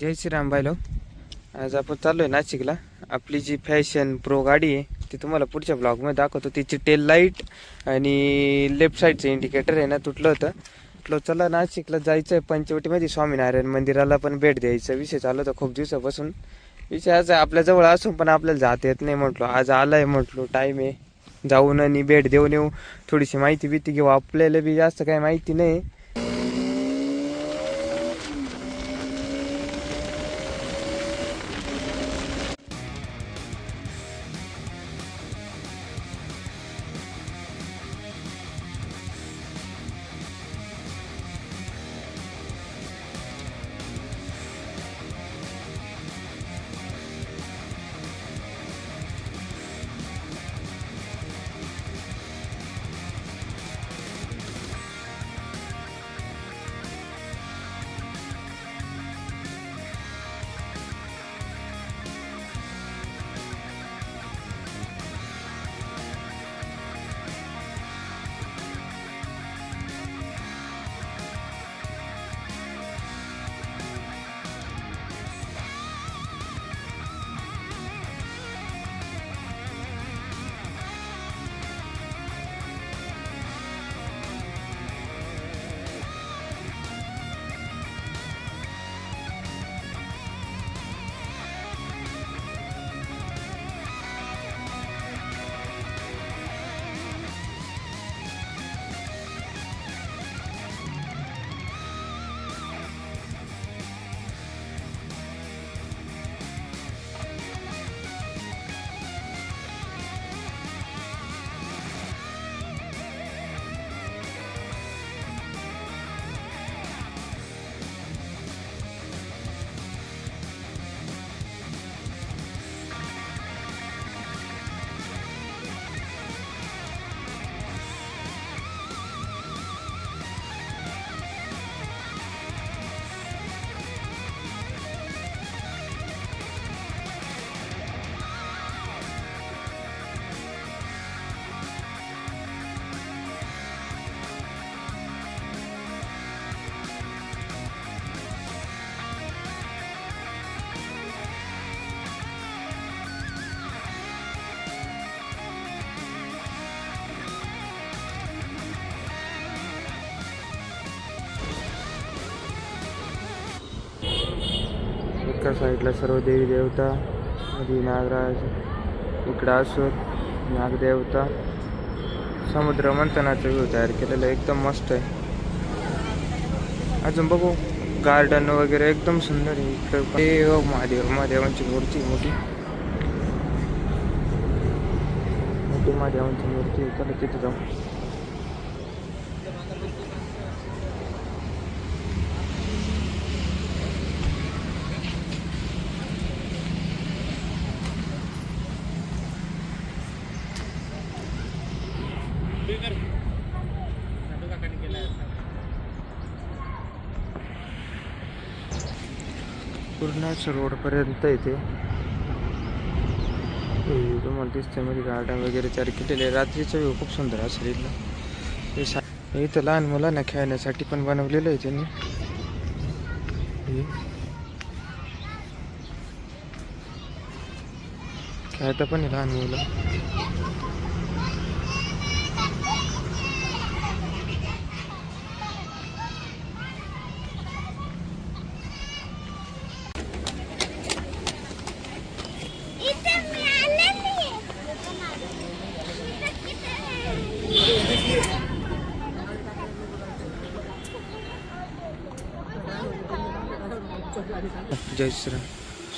जय श्रीराम बायलो आज आपण चाललोय नाशिकला. आपली जी फॅशन प्रो गाडी आहे ती तुम्हाला पुढच्या ब्लॉगमध्ये दाखवतो. तिची टेल लाइट आणि लेफ्ट साईडचं इंडिकेटर आहे ना तुटलं होतं. म्हटलं चला नाशिकला जायचं आहे पंचवटीमध्ये स्वामीनारायण मंदिराला पण भेट द्यायचा. विषय चालू होता खूप दिवसापासून. विषय आज आपल्याजवळ असून पण आपल्याला जाता येत नाही म्हटलो. आज आलाय म्हटलो टाईम आहे. जाऊन आणि भेट देऊन येऊ. थोडीशी माहिती बिती घेऊ. आपल्याला बी जास्त काही माहिती नाही. एका साईडला सर्व देवी देवता आधी नागराज इकडं असूर नागदेवता. समुद्र मंथनाचं व्ह्यू तयार केलेलं एकदम मस्त आहे. अजून बघू गार्डन वगैरे एकदम सुंदर आहे इकडं पण- हो, महादेव महादेवांची मूर्ती मोठी. मोठी महादेवांची मूर्ती चला तिथे जाऊ. पूर्णच रोडपर्यंत येते. तुम्हाला दिसते मध्ये गार्डन वगैरे तयार केलेले आहे. रात्रीचा व्यू खूप सुंदर असेल शरीरला. हे सा हे इथं लहान मुलांना खेळण्यासाठी पण बनवलेलं आहे त्यांनी. खेळता पण आहे लहान मुलं. जय श्री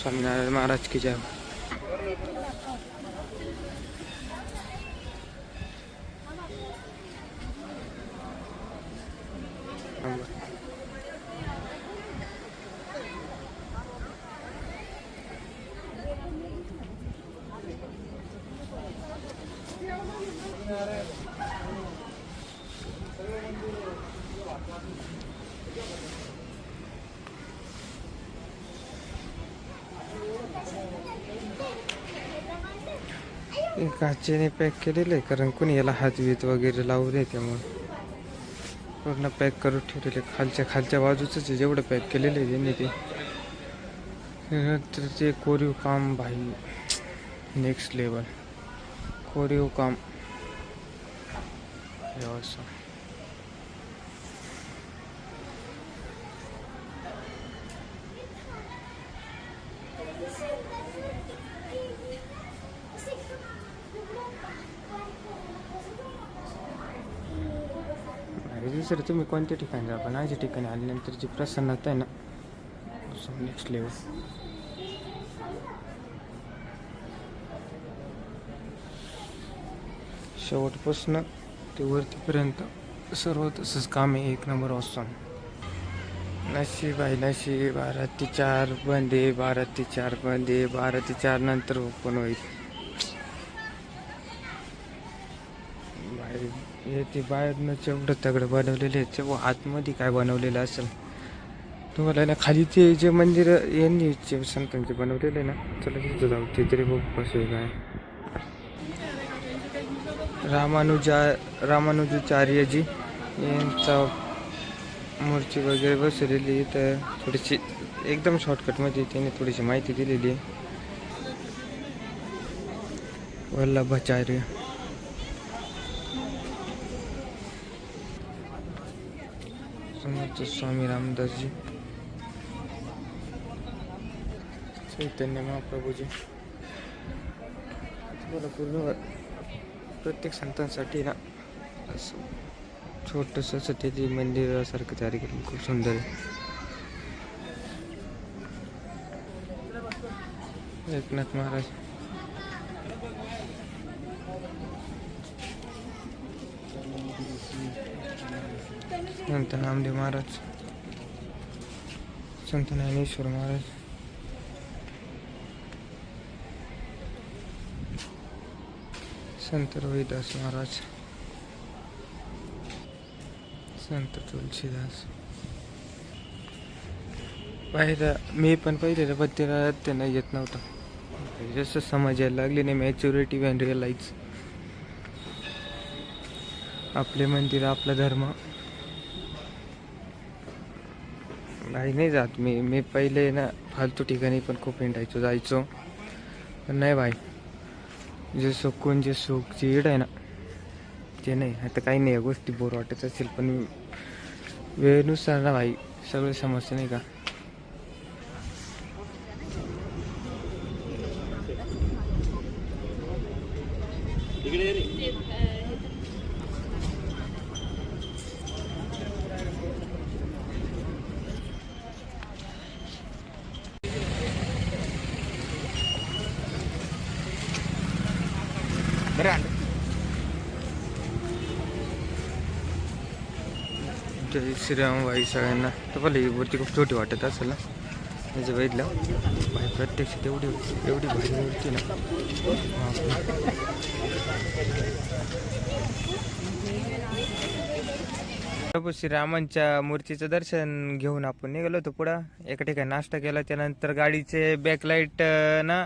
स्वामीनारायण महाराज की जय हो. काचेने पॅक केलेलं आहे कारण कोणी याला हातवीत वगैरे लावू नये त्यामुळे. पूर्ण पॅक करून ठेवलेले खालच्या खालच्या बाजूचंच आहे जेवढं पॅक केलेलं आहे त्यांनी ते. नंतर ते कोरीव काम भाई. नेक्स्ट लेवल कोरीव काम. हे असं सर तुम्ही कोणत्या ठिकाणी जा? पण आजच्या ठिकाणी आल्यानंतर जी प्रसन्नता आहे ना नेक्स्ट लेवल शेवटपासून ते वरतीपर्यंत सर्व तसंच काम आहे एक नंबर ऑसम नशीब आहे नशीब बारा ते चार बंदे बारा ते चार बंदे बारा ते चार नंतर ओपन होईल. बाहेर हे ते बाहेरनं जेवढं तगडं बनवलेले आहे तेव्हा आतमध्ये काय बनवलेलं असेल? तुम्हाला ना खाली ते जे मंदिर यांनी जे संतांचे बनवलेले आहे ना चला तिथं जाऊ ते तरी बघू कसं आहे काय. रामानुजा रामानुजाचार्यजी यांचा मूर्ती वगैरे बसवलेली आहे तर थोडीशी एकदम शॉर्टकटमध्ये त्यांनी थोडीशी माहिती दिलेली. आहे वल्लभाचार्य समर्थ स्वामी रामदासजी. चैतन्य महाप्रभूजी. तुम्हाला पूर्ण प्रत्येक संतांसाठी ना असं छोटंसं असं मंदिरासारखं तयार केलं. खूप सुंदर आहे. एकनाथ महाराज. संत नामदेव महाराज. संत ज्ञानेश्वर महाराज. संत रोहिदास महाराज. संत तुलसीदास. पाहिलं मी पण पहिलेल्या पत्तीला त्यांना येत नव्हतं. जसं समजायला लागली नाही मॅच्युरिटी अँड रिअलाइज आपले मंदिर आपला धर्म. नाही नाही जात मी. मी पहिले ना फालतू ठिकाणी पण खूप हिंडायचो जायचो. पण नाही भाई जे सुकून जे सुख जे इड आहे ना ते नाही. आता काही नाही या गोष्टी बोर वाटत असेल पण वेळेनुसार ना भाई. सगळे समस्या नाही का? जय श्रीराम बाई सगळ्यांना. तर मला ही मूर्ती खूप छोटी वाटत असेल ना. म्हणजे बघितलं. बाई प्रत्यक्ष तेवढी एवढी भारी मूर्ती ना. प्रभू श्रीरामांच्या मूर्तीचं दर्शन घेऊन आपण निघालो होतो पुढं. एका ठिकाणी नाश्ता केला त्यानंतर गाडीचे बॅकलाईट ना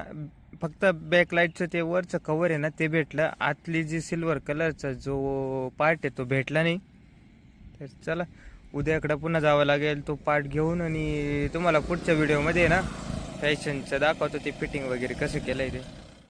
फक्त बॅकलाईटचं ते वरचं कवर आहे ना ते भेटलं. आतली जी सिल्वर कलरचा जो पार्ट आहे तो भेटला नाही. तर चला. उद्याकडं पुन्हा जावं लागेल तो पार्ट घेऊन आणि तुम्हाला पुढच्या व्हिडिओमध्ये ना फॅशनचं दाखवतो ते फिटिंग वगैरे कसं केलं आहे ते.